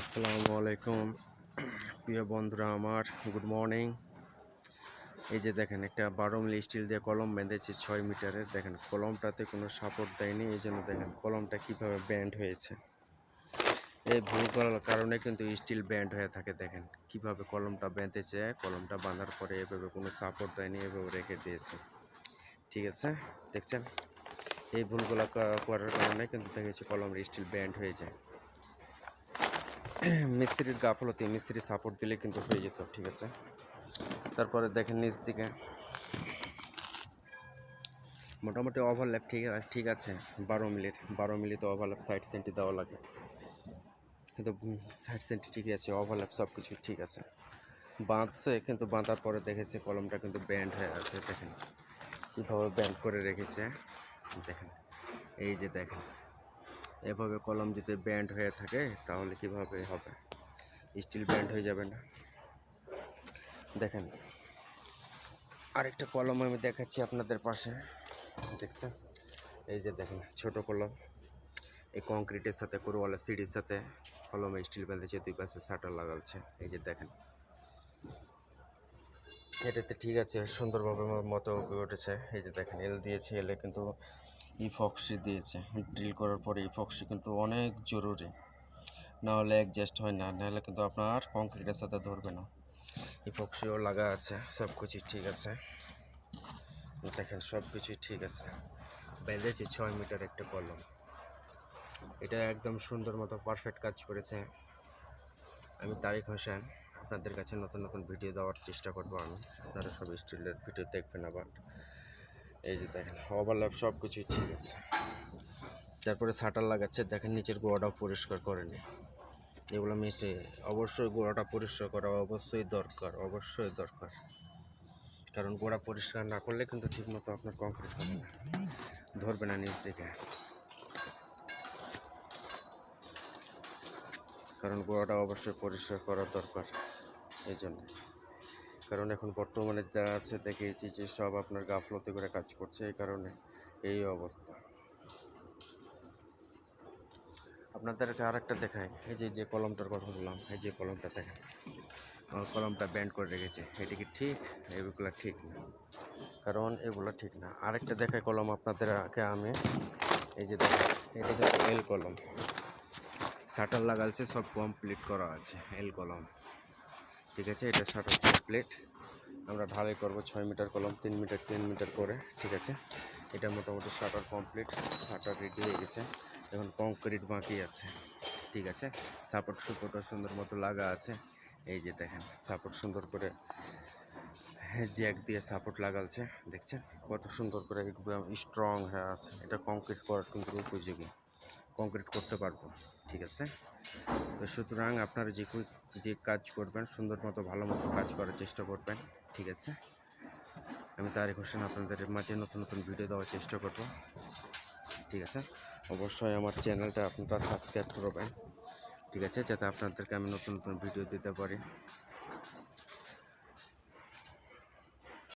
আসসালামু আলাইকুম। প্রিয় বন্ধুরা আমার গুড মর্নিং এই যে দেখেন, একটা বারো মিলি স্টিল দিয়ে কলম বেঁধেছি ছয় মিটারের। দেখেন, কলমটাতে কোনো সাপোর্ট দেয়নি, এই জন্য দেখেন কলমটা কীভাবে ব্যান্ড হয়েছে। এই ভুল করার কারণে কিন্তু স্টিল ব্যান্ড হয়ে থাকে, দেখেন। কীভাবে কলমটা বেঁধেছে, কলমটা বাঁধার পরে এভাবে কোনো সাপোর্ট দেয়নি, এভাবে রেখে দিয়েছে। ঠিক আছে? দেখছেন? এই ভুলগুলো করার কারণে কিন্তু দেখেছি কলমের স্টিল ব্যান্ড হয়ে যায়। মিস্ত্রির গাফলতি, মিস্ত্রি সাপোর্ট দিলে কিন্তু হয়ে যেত, ঠিক আছে? তারপরে দেখেন নিচ দিকে। মোটামুটি ওভারল্যাপ ঠিক ঠিক আছে, বারো মিলির, বারো মিলিতে ওভারল্যাপ সাইড সেন্টি দেওয়া লাগে। কিন্তু সাইড সেন্টি ঠিকই আছে ওভারল্যাপ সব কিছু ঠিক আছে। বাঁধছে, কিন্তু বাঁধার পরে দেখেছে কলমটা কিন্তু ব্যান্ড হয়ে আছে, দেখেন। কীভাবে ব্যান্ড করে রেখেছে, দেখেন। এই যে দেখেন। এভাবে কলম যদি ব্যান্ড হয়ে থাকে, তাহলে কীভাবে হবে? স্টিল ব্যান্ড হয়ে যাবে না। দেখেন, আরেকটা কলম আমি দেখাচ্ছি আপনাদের পাশে। দেখছেন? এই যে দেখেন, ছোট কলম। এই কংক্রিটের সাথে করওয়ালা সিঁড়ির সাথে কলমে স্টিল বেঁধেছে দুই পাশে শাটার লাগাচ্ছে এই যে দেখেন। এটাতে ঠিক আছে, সুন্দরভাবে মতো উঠেছে। এই যে দেখেন, এল দিয়েছে, এলে কিন্তু ইফক্সি দিয়েছে। ড্রিল করার পরে ইফক্সি কিন্তু অনেক জরুরি। না হলে অ্যাডজাস্ট হয় না নাহলে কিন্তু আপনার কংক্রিটের সাথে ধরবে না। ইফক্সিও লাগা আছে, সব কিছুই ঠিক আছে। দেখেন, সব কিছুই ঠিক আছে। বেঁধেছি ছয় মিটার একটা কলম। এটা একদম সুন্দর মতো পারফেক্ট কাজ করেছে। আমি তারিক হোসেন, আপনাদের কাছে নতুন নতুন ভিডিও দেওয়ার চেষ্টা করব আমি। আপনারা সব স্টিলের ভিডিও দেখবেন আবার। এই যে দেখেন ওভারল্যাপ সব কিছুই ঠিক আছে। তারপরে শাটার লাগাচ্ছে, দেখেন নিচের গোড়াটাও পরিষ্কার করেনি এগুলো মিষ্টি, অবশ্যই গোড়াটা পরিষ্কার করা অবশ্যই দরকার অবশ্যই দরকার। কারণ গোড়া পরিষ্কার না করলে কিন্তু ঠিকমতো আপনার কংক্রিট হবে না। ধরবে না নিচ দিকে। কারণ গোড়াটা অবশ্যই পরিষ্কার করা দরকার, এই জন্য। কারণ এখন বর্তমানে যা আছে দেখেছি যে সব আপনার গাফলতি করে কাজ করছে এই কারণে এই অবস্থা। আপনাদেরকে আরেকটা দেখাই। এই যে যে কলমটার কথা বললাম, এই যে কলমটা দেখেন আমার কলমটা ব্যান্ড করে রেখেছে। এটি কি ঠিক? এগুলো ঠিক না। কারণ এগুলো ঠিক না। আরেকটা দেখাই কলম আপনাদেরকে আমি। এই যে দেখেন, এটা এল কলম। শাটার লাগালছে, সব কমপ্লিট করা আছে এল কলম। ঠিক আছে, এটা শাটার কমপ্লিট আমরা ঢালাই করব ছয় মিটার কলম, তিন মিটার তিন মিটার করে, ঠিক আছে। এটা মোটামুটি শাটার কমপ্লিট, শাটার রেডি হয়ে গেছে। এখন কংক্রিট বাকি আছে, ঠিক আছে। সাপোর্ট সুপোর্টও সুন্দর মতো লাগা আছে। এই যে দেখেন, সাপোর্ট সুন্দর করে জ্যাক দিয়ে সাপোর্ট লাগালছে, দেখছেন? কত সুন্দর করে একদম স্ট্রং হয়ে আছে। এটা কংক্রিট করার কিন্তু উপযোগী। কংক্রিট করতে পারব, ঠিক আছে? তো সুতরাং আপনারা যে যে কাজ করবেন, সুন্দর মতো, ভালো মতো কাজ করার চেষ্টা করবেন, ঠিক আছে? আমি তারিক হোসেন আপনাদের মাঝে নতুন নতুন ভিডিও দেওয়ার চেষ্টা করব, ঠিক আছে? অবশ্যই আমার চ্যানেলটা আপনারা সাবস্ক্রাইব করবেন, ঠিক আছে? যাতে আপনাদেরকে আমি নতুন নতুন ভিডিও দিতে পারি।